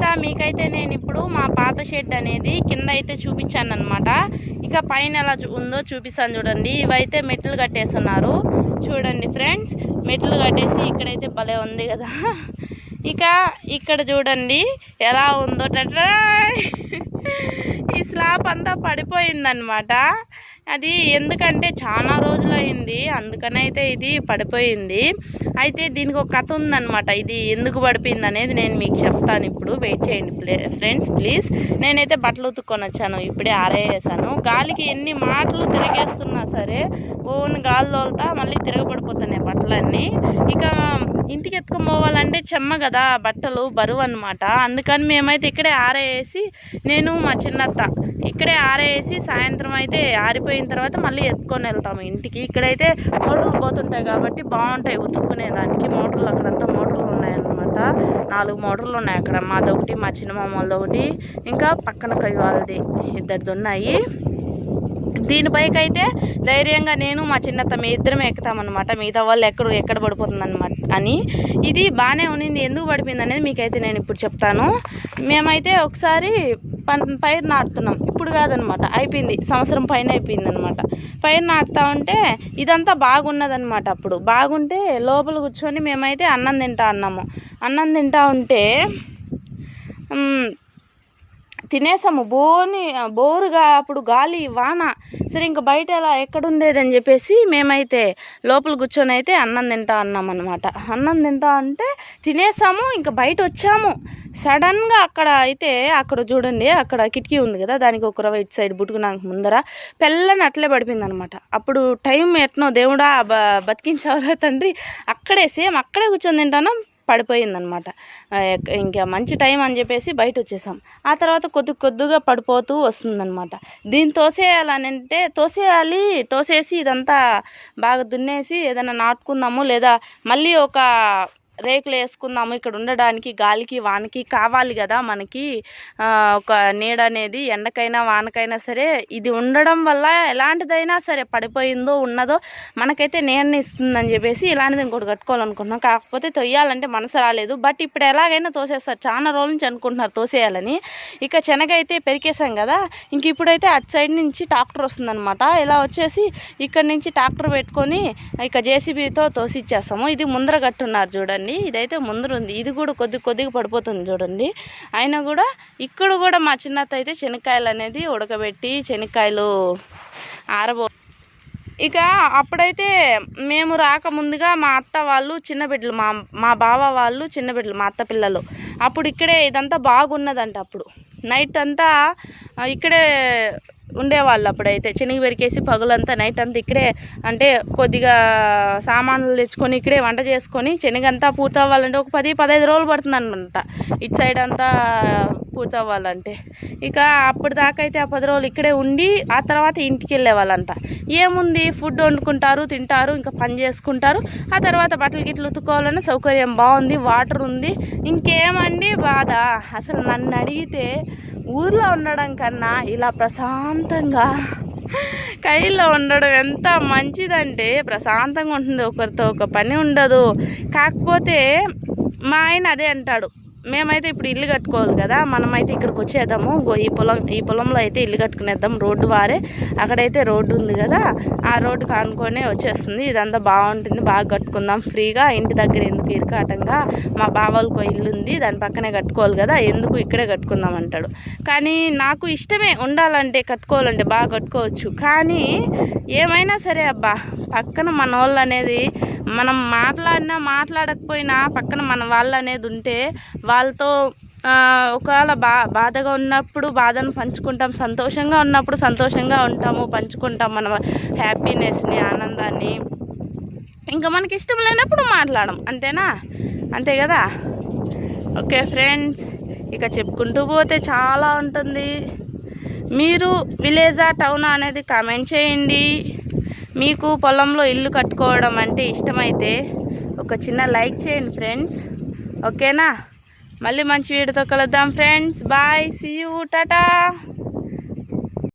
Friends మీకైతే నేను ఇప్పుడు మా పాత షెడ్ అనేది కింద అయితే చూపించాను అనమాట ఇక పైన ఎలా చూ- ఉందో చూపిస్తాను చూడండి. ఇవైతే మెట్లు కట్టేస్తున్నారు. చూడండి ఫ్రెండ్స్ మెట్లు కట్టేసి ఇక్కడైతే భలే ఉంది కదా. ఇక ఇక్కడ చూడండి ఎలా ఉందో. ఈ స్లాబ్ అంతా పడిపోయిందనమాట అది ఎందుకంటే చాలా రోజులైంది అందుకనైతే ఇది పడిపోయింది. అయితే దీనికి ఒక కథ ఉందన్నమాట. ఇది ఎందుకు పడిపోయింది అనేది నేను మీకు చెప్తాను ఇప్పుడు. వెయిట్ చేయండి ప్లే ఫ్రెండ్స్ ప్లీజ్. నేనైతే బట్టలు ఉతుక్కొని వచ్చాను. ఇప్పుడే ఆరేసాను. గాలికి ఎన్ని మాటలు తిరిగేస్తున్నా సరే ఓన్ గాలి తోలుతా మళ్ళీ తిరగబడిపోతున్నాయి బట్టలన్నీ. ఇక ఇంటికి ఎత్తుకొని పోవాలంటే చెమ్మ కదా బట్టలు బరువు అనమాట అందుకని మేమైతే ఇక్కడే ఆరేసి నేను మా చిన్నత్త ఇక్కడే ఆరేసి సాయంత్రం అయితే ఆరిపోయిన తర్వాత మళ్ళీ ఎత్తుకొని వెళ్తాము ఇంటికి. ఇక్కడైతే మోటార్లు పోతుంటాయి కాబట్టి బాగుంటాయి ఉతుక్కునేదానికి మోటార్లు అక్కడంతా మోటార్లు ఉన్నాయన్నమాట. నాలుగు మోటార్లు ఉన్నాయి అక్కడ. మాదొకటి మా చిన్న మామూలది ఒకటి ఇంకా పక్కన కవి వాళ్ళది ఇద్దరిది ఉన్నాయి. దీనిపైకైతే ధైర్యంగా నేను మా చిన్నత్త మీ ఇద్దరం ఎక్కుతామన్నమాట. మిగతా వాళ్ళు ఎక్కడ ఎక్కడ పడిపోతుందన్నమాట అని. ఇది బాగానే ఉన్నింది ఎందుకు పడిపోయింది అనేది మీకైతే నేను ఇప్పుడు చెప్తాను. మేమైతే ఒకసారి పన్ పైరు నాటుతున్నాం. ఇప్పుడు కాదనమాట అయిపోయింది. సంవత్సరం పైన అయిపోయింది అనమాట పైరు నాటుతా ఉంటే ఇదంతా బాగున్నదనమాట అప్పుడు. బాగుంటే లోపల కూర్చొని మేమైతే అన్నం తింటా అన్నాము. అన్నం తింటా ఉంటే తినేసాము. బోని బోరుగా అప్పుడు గాలి వాన. సరే ఇంకా బయట ఎలా ఎక్కడుండేదని చెప్పేసి మేమైతే లోపల కూర్చొని అయితే అన్నం తింటా అన్నాం అనమాట అన్నం తింటా అంటే తినేసాము ఇంకా బయట వచ్చాము సడన్గా అక్కడ అయితే అక్కడ చూడండి అక్కడ కిటికీ ఉంది కదా దానికి ఒక రవ ఇటు సైడ్ బుట్టుకున్నాక ముందర పెళ్ళని అట్లే పడిపోయింది అనమాట అప్పుడు టైం ఎట్నో దేవుడా బ బతికించావురా తండ్రి. అక్కడే సేమ్ అక్కడే కూర్చొని తింటాను. పడిపోయిందనమాట. ఇంకా మంచి టైం అని చెప్పేసి బయట వచ్చేసాం ఆ తర్వాత కొద్ది కొద్దిగా పడిపోతూ వస్తుందనమాట. దీన్ని తోసేయాలని అంటే తోసేయాలి తోసేసి ఇదంతా బాగా దున్నేసి ఏదైనా నాటుకుందాము లేదా మళ్ళీ ఒక రేకులు వేసుకుందాము ఇక్కడ ఉండడానికి గాలికి వానకి కావాలి కదా మనకి. ఒక నీడ అనేది ఎండకైనా వానకైనా సరే ఇది ఉండడం వల్ల ఎలాంటిదైనా సరే పడిపోయిందో ఉన్నదో మనకైతే నీడని ఇస్తుందని చెప్పేసి ఇలాంటిది ఇంకోటి కట్టుకోవాలనుకుంటున్నాం. కాకపోతే తొయ్యాలంటే మనసు రాలేదు. బట్ ఇప్పుడు ఎలాగైనా తోసేస్తారు. చాలా రోజుల నుంచి అనుకుంటున్నారు తోసేయాలని. ఇక శనగ అయితే పెరికేసాం కదా ఇంక ఇప్పుడైతే అటు సైడ్ నుంచి ట్రాక్టర్ వస్తుందన్నమాట. ఇలా వచ్చేసి ఇక్కడ నుంచి ట్రాక్టర్ పెట్టుకొని ఇక జేసీబీతో తోసిచ్చేస్తాము. ఇది ముందర కట్టున్నారు చూడండి. ఇదైతే ముందర ఉంది ఇది కూడా కొద్ది కొద్దిగా పడిపోతుంది చూడండి. అయినా కూడా ఇక్కడ కూడా మా చిన్నత్త అయితే శనక్కాయలు అనేది ఉడకబెట్టి శనక్కాయలు ఆరబో ఇక అప్పుడైతే మేము రాకముందుగా మా అత్త వాళ్ళు చిన్న బిడ్డలు మా మా బావ వాళ్ళు చిన్న బిడ్డలు మా అత్త పిల్లలు. అప్పుడు ఇక్కడే ఇదంతా బాగున్నదంట అప్పుడు. నైట్ అంతా ఇక్కడే ఉండేవాళ్ళు అప్పుడైతే. శనగ పెరికేసి పగులంతా నైట్ అంతా ఇక్కడే అంటే కొద్దిగా సామాన్లు తెచ్చుకొని ఇక్కడే వంట చేసుకొని శనగంతా పూర్తి అవ్వాలంటే ఒక పది పదహైదు రోజులు పడుతుంది అనమాట ఇటు సైడ్ అంతా పూర్తి అవ్వాలంటే. ఇక అప్పుడు దాకా అయితే ఆ పది రోజులు ఇక్కడే ఉండి ఆ తర్వాత ఇంటికి వెళ్ళే వాళ్ళంట ఏముంది? ఫుడ్ వండుకుంటారు తింటారు ఇంకా పని చేసుకుంటారు. ఆ తర్వాత బట్టలు గిట్లు ఉతుక్కోవాలన్న సౌకర్యం బాగుంది వాటర్ ఉంది. ఇంకేమండి బాధ? అసలు నన్ను అడిగితే ఊర్లో ఉండడం కన్నా ఇలా ప్రశాంతంగా కైల్లో ఉండడం ఎంత మంచిదంటే ప్రశాంతంగా ఉంటుంది. ఒకరితో ఒక పని ఉండదు. కాకపోతే మా ఆయన అదే అంటాడు. మేమైతే ఇప్పుడు ఇల్లు కట్టుకోవాలి కదా మనమైతే ఇక్కడికి వచ్చేద్దాము. ఈ పొలం ఈ పొలంలో అయితే ఇల్లు కట్టుకునేద్దాం. రోడ్డు వారే. అక్కడైతే రోడ్డు ఉంది కదా ఆ రోడ్డు కానుకొనే వచ్చేస్తుంది. ఇదంతా బాగుంటుంది. బాగా కట్టుకుందాం ఫ్రీగా. ఇంటి దగ్గర ఎందుకు ఇరకాటంగా? మా బావాలకు ఇల్లు ఉంది. దాని పక్కనే కట్టుకోవాలి కదా. ఎందుకు ఇక్కడే కట్టుకుందాం అంటాడు. కానీ నాకు ఇష్టమే ఉండాలంటే కట్టుకోవాలంటే బాగా కట్టుకోవచ్చు. కానీ ఏమైనా సరే అబ్బా పక్కన మన అనేది మనం మాట్లాడినా మాట్లాడకపోయినా పక్కన మన వాళ్ళు అనేది ఉంటే వాళ్ళతో ఒకవేళ బా బాధగా ఉన్నప్పుడు బాధను పంచుకుంటాం సంతోషంగా ఉన్నప్పుడు సంతోషంగా ఉంటాము పంచుకుంటాం మన హ్యాపీనెస్ని ఆనందాన్ని. ఇంకా మనకి ఇష్టం లేనప్పుడు మాట్లాడం అంతేనా? అంతే కదా? ఓకే ఫ్రెండ్స్ ఇక చెప్పుకుంటూ పోతే చాలా ఉంటుంది. మీరు విలేజా టౌనా అనేది కామెంట్ చేయండి. మీకు పొలంలో ఇల్లు కట్టుకోవడం అంటే ఇష్టమైతే ఒక చిన్న లైక్ చేయండి ఫ్రెండ్స్. ఓకేనా? మళ్ళీ మంచి వీడియోతో కలుద్దాం friends. Bye. See you tata.